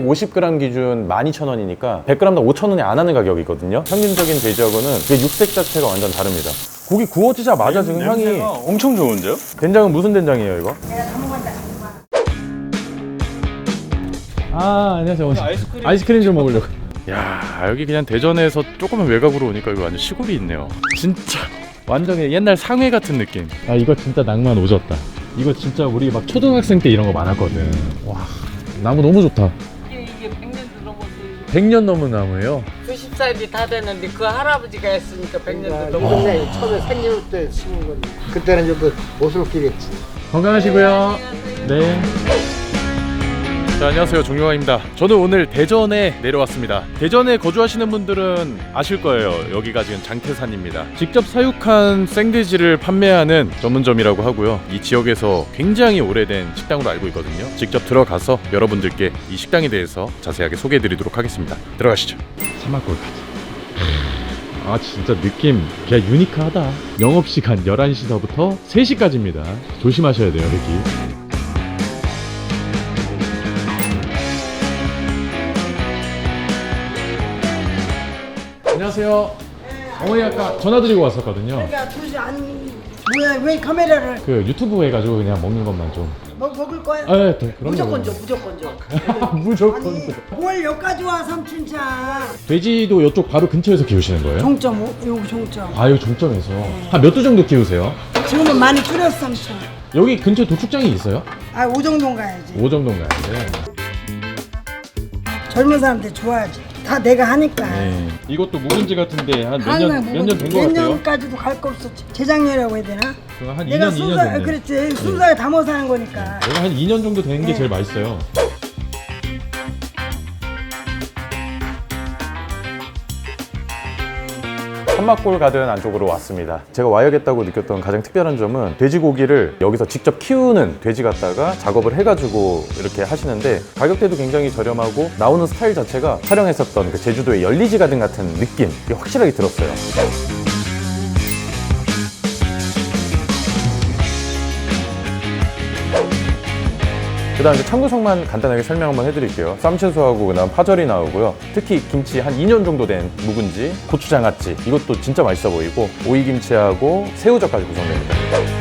250g 기준 12,000원이니까 100g당 5,000원이 안 하는 가격이거든요. 평균적인 돼지하고는 그 육색 자체가 완전 다릅니다. 고기 구워지자마자 지금 향이 냄새가 엄청 좋은데요? 된장은 무슨 된장이에요 이거? 아 안녕하세요 오늘 아이스크림. 아이스크림 좀 먹으려고 야 여기 그냥 대전에서 조금만 외곽으로 오니까 여기 완전 시골이 있네요. 진짜 완전 옛날 상회 같은 느낌. 아 이거 진짜 낭만 오졌다 이거 진짜 우리 막 초등학생 때 이런 거 많았거든 와 나무 너무 좋다. 이게 이게 100년 넘었어요. 100년 넘은 나무예요? 90살이 다 되는데 그 할아버지가 했으니까 100년도 넘었어요. 옛날에 처음에 생일 때 심은 건데 그때는 좀더 오솔길이었지. 건강하시고요. 네 자, 안녕하세요. 종용아입니다. 저는 오늘 대전에 내려왔습니다. 대전에 거주하시는 분들은 아실 거예요. 여기가 지금 장태산입니다. 직접 사육한 생돼지를 판매하는 전문점이라고 하고요. 이 지역에서 굉장히 오래된 식당으로 알고 있거든요. 직접 들어가서 여러분들께 이 식당에 대해서 자세하게 소개해 드리도록 하겠습니다. 들어가시죠. 사막골까지 아 진짜 느낌 그냥 유니크하다 영업시간 11시서부터 3시까지입니다 조심하셔야 돼요 여기 안녕하세요. 어머니 아까 전화 드리고 왔었거든요. 야, 도대체 아니 뭐야 왜 카메라를? 그 유튜브 해가지고 그냥 먹는 것만 좀. 먹, 먹을 거야? 아, 네, 네, 그럼요. 무조건 줘 무조건 줘 무조건 아니 뭘 여기까지 와 삼촌차. 돼지도 이쪽 바로 근처에서 키우시는 거예요? 종점 오- 요거 종점. 아 여기 종점에서. 한 몇 두 정도 키우세요? 지금은 많이 줄였어 삼촌. 여기 근처에 도축장이 있어요? 아 오 정도 가야지. 5 정도 가는데 젊은 사람들 좋아하지 다 내가 하니까 네. 이것도 묵은지 같은데 한몇 항상 년몇 년 된 거 몇 같아요? 년까지도 갈 거 없어 재작년이라고 해야 되나? 그럼 한 내가 2년 2년 순살 됐네. 그렇지 순살 담아서 하는 거니까 내가 한 2년 정도 된게 네. 제일 맛있어요. 한막골 가든 안쪽으로 왔습니다. 제가 와야겠다고 느꼈던 가장 특별한 점은 돼지고기를 여기서 직접 키우는 돼지 갖다가 작업을 해가지고 이렇게 하시는데 가격대도 굉장히 저렴하고 나오는 스타일 자체가 촬영했었던 그 제주도의 열리지 가든 같은 느낌 이 확실하게 들었어요. 다음 이제 참고성만 간단하게 설명 한번 해드릴게요. 쌈채소하고 그다음 파절이 나오고요. 특히 김치 한 2년 정도 된 묵은지, 고추장아찌 이것도 진짜 맛있어 보이고 오이김치하고 새우젓까지 구성됩니다.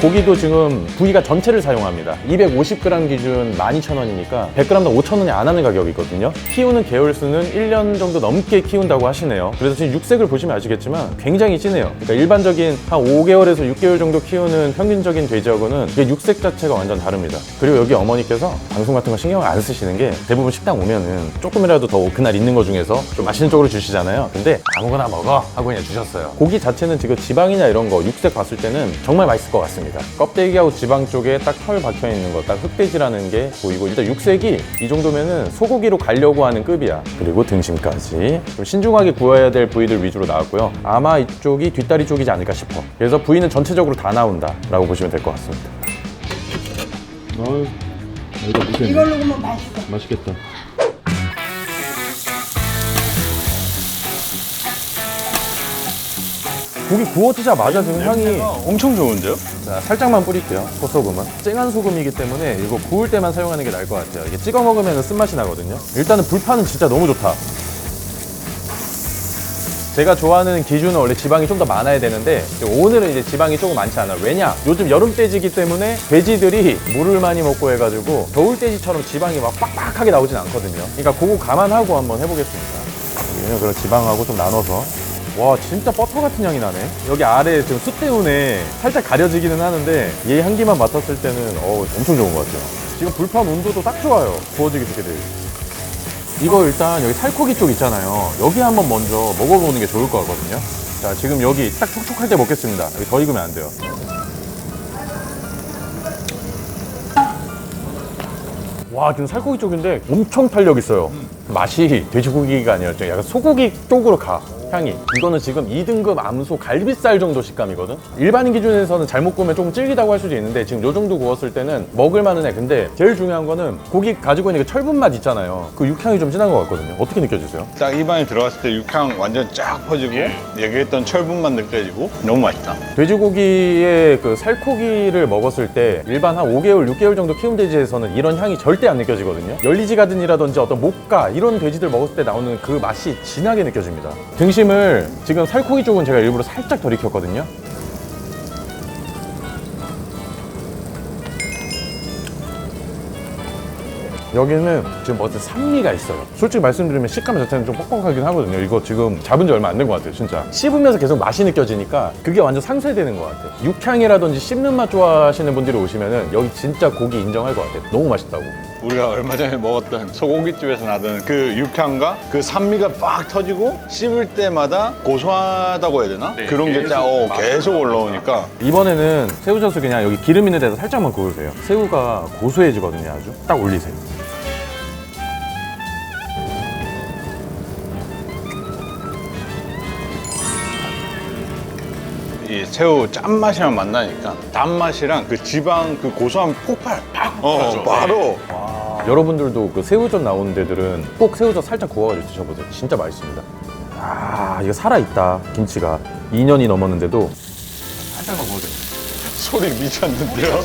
고기도 지금 부위가 전체를 사용합니다. 250g 기준 12,000원이니까 100g당 5,000원이 안 하는 가격이거든요. 키우는 개월수는 1년 정도 넘게 키운다고 하시네요. 그래서 지금 육색을 보시면 아시겠지만 굉장히 진해요. 그러니까 일반적인 한 5개월에서 6개월 정도 키우는 평균적인 돼지하고는 이게 육색 자체가 완전 다릅니다. 그리고 여기 어머니께서 방송 같은 거 신경을 안 쓰시는 게 대부분 식당 오면은 조금이라도 더 그날 있는 거 중에서 좀 맛있는 쪽으로 주시잖아요. 근데 아무거나 먹어 하고 그냥 주셨어요. 고기 자체는 지금 지방이나 이런 거 육색 봤을 때는 정말 맛있을 것 같습니다. 껍데기하고 지방 쪽에 딱 털 박혀 있는 거, 딱 흑돼지라는 게 보이고 일단 육색이 이 정도면은 소고기로 가려고 하는 급이야. 그리고 등심까지 좀 신중하게 구워야 될 부위들 위주로 나왔고요. 아마 이쪽이 뒷다리 쪽이지 않을까 싶어. 그래서 부위는 전체적으로 다 나온다라고 보시면 될 것 같습니다. 아유, 여기다 무슨 이걸로 보면 맛있어 맛있겠다. 고기 구워지자마자 지금 향이 냄새가 엄청 좋은데요? 자, 살짝만 뿌릴게요. 소소금은. 쨍한 소금이기 때문에 이거 구울 때만 사용하는 게 나을 것 같아요. 이게 찍어 먹으면 쓴맛이 나거든요. 일단은 불판은 진짜 너무 좋다. 제가 좋아하는 기준은 원래 지방이 좀 더 많아야 되는데 오늘은 이제 지방이 조금 많지 않아요. 왜냐? 요즘 여름 돼지기 때문에 돼지들이 물을 많이 먹고 해가지고 겨울 돼지처럼 지방이 막 빡빡하게 나오진 않거든요. 그러니까 그거 감안하고 한번 해보겠습니다. 여기는 그런 지방하고 좀 나눠서 와 진짜 버터 같은 향이 나네. 여기 아래 지금 숯 때문에 살짝 가려지기는 하는데 얘 향기만 맡았을 때는 어 엄청 좋은 것 같아요. 지금 불판 온도도 딱 좋아요 구워지기 좋게 돼 이거 일단 여기 살코기 쪽 있잖아요. 여기 한번 먼저 먹어보는 게 좋을 것 같거든요. 자 지금 여기 딱 촉촉할 때 먹겠습니다. 여기 더 익으면 안 돼요. 와 지금 살코기 쪽인데 엄청 탄력 있어요 맛이 돼지고기가 아니라 좀 약간 소고기 쪽으로 가 향이. 이거는 지금 2등급 암소 갈비살 정도 식감이거든? 일반인 기준에서는 잘못 구우면 조금 질기다고 할 수도 있는데 지금 요 정도 구웠을 때는 먹을 만은 해. 근데 제일 중요한 거는 고기 가지고 있는 그 철분 맛 있잖아요. 그 육향이 좀 진한 것 같거든요. 어떻게 느껴지세요? 딱 입안에 들어갔을 때 육향 완전 쫙 퍼지고 얘기했던 철분만 느껴지고 너무 맛있다. 돼지고기의 그 살코기를 먹었을 때 일반 한 5개월, 6개월 정도 키운 돼지에서는 이런 향이 절대 안 느껴지거든요. 열리지 가든이라든지 어떤 목가 이런 돼지들 먹었을 때 나오는 그 맛이 진하게 느껴집니다. 등심을 지금 살코기 쪽은 제가 일부러 살짝 덜 익혔거든요. 여기는 지금 어떤 산미가 있어요. 솔직히 말씀드리면 식감 자체는 좀 뻑뻑하긴 하거든요. 이거 지금 잡은 지 얼마 안 된 것 같아요, 진짜. 씹으면서 계속 맛이 느껴지니까 그게 완전 상쇄되는 것 같아요. 육향이라든지 씹는 맛 좋아하시는 분들이 오시면 은 여기 진짜 고기 인정할 것 같아요. 너무 맛있다고. 우리가 얼마 전에 먹었던 소고기집에서 나던 그 육향과 그 산미가 빡 터지고 씹을 때마다 고소하다고 해야 되나? 그런 게 짜, 어, 계속 올라오니까 이번에는 새우젓을 그냥 여기 기름 있는 데서 살짝만 구우세요. 새우가 고소해지거든요, 아주. 딱 올리세요. 이 새우 짠맛이랑 만나니까 단맛이랑 그 지방 그 고소한 폭발 팍! 어, 바로 여러분들도 그 새우젓 나오는 데들은 꼭 새우젓 살짝 구워가지고 드셔보세요. 진짜 맛있습니다. 아, 이거 살아있다, 김치가. 2년이 넘었는데도 살짝만 구워도 돼요. 소리 미쳤는데요?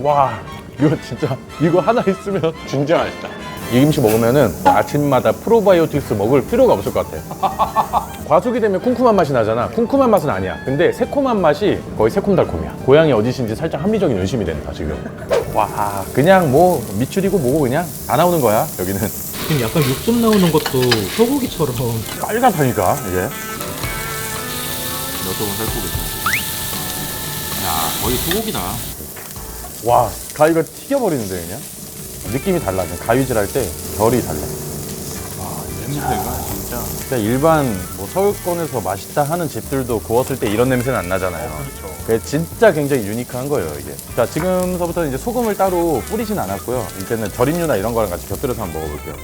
와, 이거 진짜, 이거 하나 있으면 진짜 맛있다. 이 김치 먹으면은 아침마다 프로바이오틱스 먹을 필요가 없을 것 같아. 과속이 되면 쿰쿰한 맛이 나잖아. 쿰쿰한 맛은 아니야. 근데 새콤한 맛이 거의 새콤달콤이야. 고향이 어디신지 살짝 합리적인 의심이 된다, 지금. 와, 그냥 뭐 미출이고 뭐고 그냥 다 나오는 거야, 여기는. 지금 약간 육즙 나오는 것도 소고기처럼 빨갛다니까, 이게. 너도 살코기 야, 거의 소고기다. 와, 가위가 튀겨버리는데, 그냥. 느낌이 달라. 그냥 가위질 할 때 결이 달라. 냄새가 진짜. 진짜 일반 뭐 서울권에서 맛있다 하는 집들도 구웠을 때 이런 냄새는 안 나잖아요. 그게 진짜 굉장히 유니크한 거예요, 이게. 자, 지금서부터 이제 소금을 따로 뿌리진 않았고요. 이제는 절임류나 이런 거랑 같이 곁들여서 한번 먹어볼게요.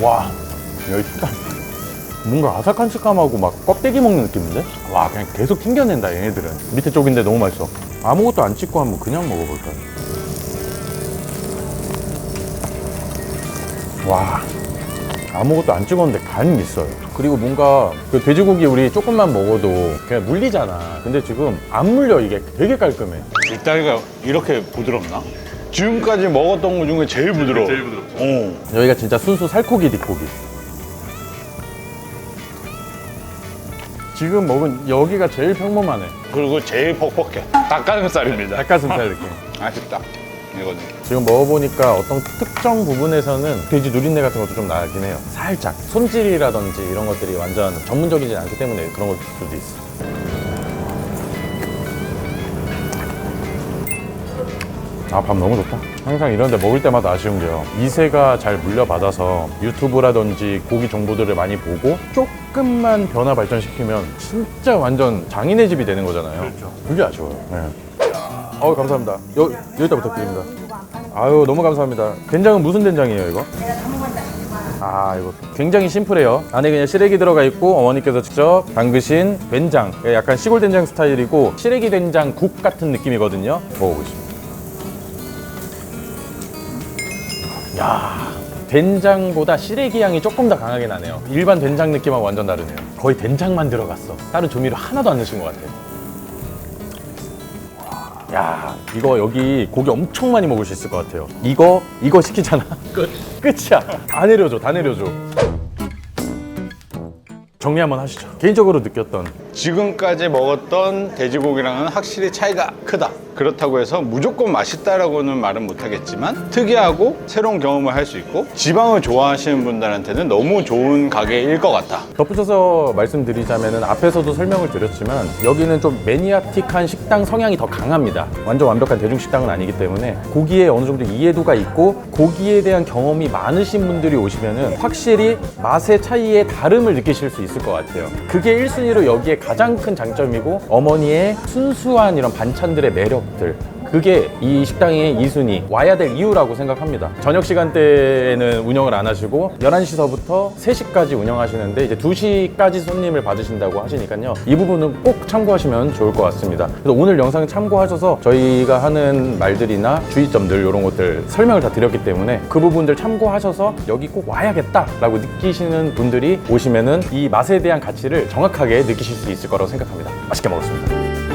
와, 여기 식감. 뭔가 아삭한 식감하고 막 껍데기 먹는 느낌인데? 와, 그냥 계속 튕겨낸다, 얘네들은. 밑에 쪽인데 너무 맛있어. 아무것도 안 찍고 한번 그냥 먹어볼까요? 와 아무것도 안 찍었는데 간이 있어요 그리고 뭔가 그 돼지고기 우리 조금만 먹어도 그냥 물리잖아 근데 지금 안 물려 이게 되게 깔끔해 뒷다리가 이렇게 부드럽나? 지금까지 먹었던 것 중에 제일 부드러워. 제일 부드럽죠. 어. 여기가 진짜 순수 살코기 뒷고기 지금 먹은 여기가 제일 평범하네 그리고 제일 퍽퍽해. 닭가슴살입니다. 닭가슴살 느낌 맛있다. 이거는. 지금 먹어보니까 어떤 특정 부분에서는 돼지 누린내 같은 것도 좀 나긴 해요 살짝 손질이라든지 이런 것들이 완전 전문적이지 않기 때문에 그런 걸 수도 있어 아 밥 너무 좋다. 항상 이런 데 먹을 때마다 아쉬운 게요. 이세가 잘 물려받아서 유튜브라든지 고기 정보들을 많이 보고 조금만 변화 발전시키면 진짜 완전 장인의 집이 되는 거잖아요. 그렇죠. 그게 아쉬워요. 네. 어우 감사합니다. 여, 여기다 부탁드립니다. 아유 너무 감사합니다. 된장은 무슨 된장이에요 이거? 아 이거 굉장히 심플해요. 안에 그냥 시래기 들어가 있고 어머니께서 직접 담그신 된장. 예, 약간 시골 된장 스타일이고 시래기 된장 국 같은 느낌이거든요. 먹어보시죠 야 된장보다 시래기 향이 조금 더 강하게 나네요. 일반 된장 느낌하고 완전 다르네요. 거의 된장만 들어갔어. 다른 조미료 하나도 안 넣으신 것 같아요 야 이거 여기 고기 엄청 많이 먹을 수 있을 것 같아요. 이거 이거 시키잖아. 끝. 끝이야. 다 내려줘 다 내려줘 정리 한번 하시죠 개인적으로 느꼈던 지금까지 먹었던 돼지고기랑은 확실히 차이가 크다. 그렇다고 해서 무조건 맛있다라고는 말은 못하겠지만 특이하고 새로운 경험을 할 수 있고 지방을 좋아하시는 분들한테는 너무 좋은 가게일 것 같다. 덧붙여서 말씀드리자면 앞에서도 설명을 드렸지만 여기는 좀 매니아틱한 식당 성향이 더 강합니다. 완전 완벽한 대중 식당은 아니기 때문에 고기에 어느 정도 이해도가 있고 고기에 대한 경험이 많으신 분들이 오시면은 확실히 맛의 차이의 다름을 느끼실 수 있어요. 있을 것 같아요. 그게 1순위로 여기에 가장 큰 장점이고 어머니의 순수한 이런 반찬들의 매력들 그게 이 식당의 2순위 와야 될 이유라고 생각합니다. 저녁 시간대에는 운영을 안 하시고 11시서부터 3시까지 운영하시는데 이제 2시까지 손님을 받으신다고 하시니까요. 이 부분은 꼭 참고하시면 좋을 것 같습니다. 그래서 오늘 영상 참고하셔서 저희가 하는 말들이나 주의점들 이런 것들 설명을 다 드렸기 때문에 그 부분들 참고하셔서 여기 꼭 와야겠다 라고 느끼시는 분들이 오시면은 이 맛에 대한 가치를 정확하게 느끼실 수 있을 거라고 생각합니다. 맛있게 먹었습니다.